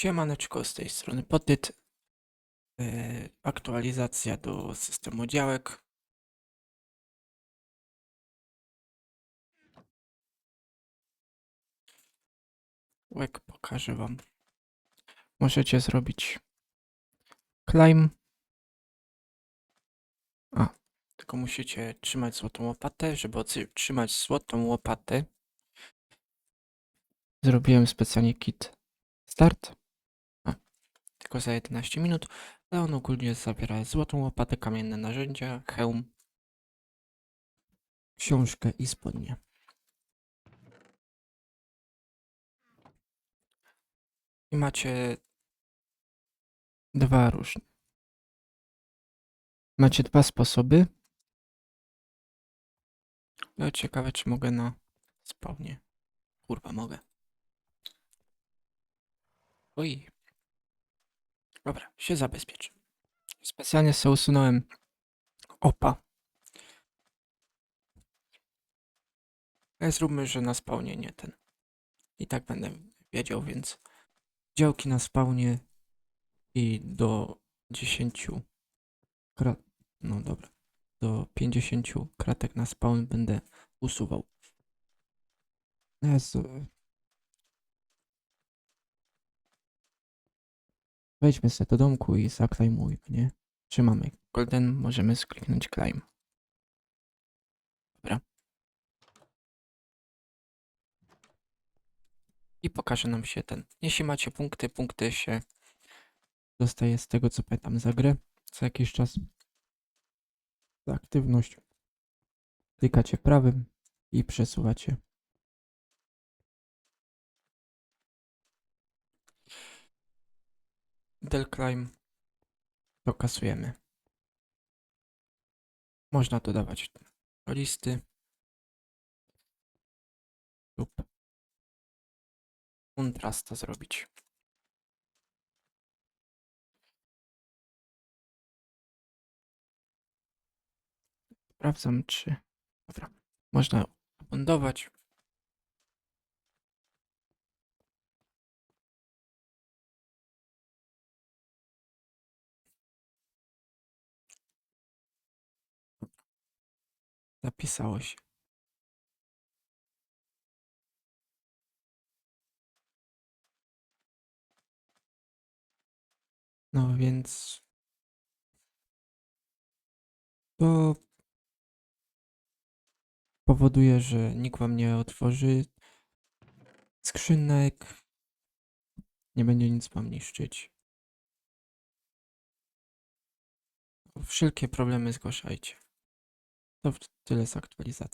Siemaneczko, z tej strony Potyt. Yy, aktualizacja do systemu działek. Łek pokażę wam. Możecie zrobić climb. A, tylko musicie trzymać złotą łopatę. Żeby ocy- trzymać złotą łopatę, zrobiłem specjalnie kit start tylko za 11 minut, ale on ogólnie zawiera złotą łopatę, kamienne narzędzia, hełm, książkę i spodnie. I macie dwa różne. Macie dwa sposoby. No, ciekawe, czy mogę na spawnie. Kurwa, mogę. Oj. Dobra, się zabezpiecz. Specjalnie sobie usunąłem opa. Zróbmy, że na spawnie nie ten. I tak będę wiedział, więc działki na spawnie i do 10 krat... No dobra. Do 50 kratek na spawn będę usuwał. Jezu. Wejdźmy sobie do domku i zaklejmujmy, nie? Trzymamy golden, możemy skliknąć climb. Dobra. I pokaże nam się ten. Jeśli macie punkty, punkty się dostaje z tego, co pamiętam za grę. Co jakiś czas za aktywność klikacie prawym i przesuwacie. Del climb to kasujemy. Można dodawać do listy lub kontrasta zrobić. Sprawdzam, czy. Dobra. Można abondować. Zapisało się. No więc. To powoduje, że nikt wam nie otworzy skrzynek. Nie będzie nic wam niszczyć. Wszelkie problemy zgłaszajcie. To tyle z aktualizacji.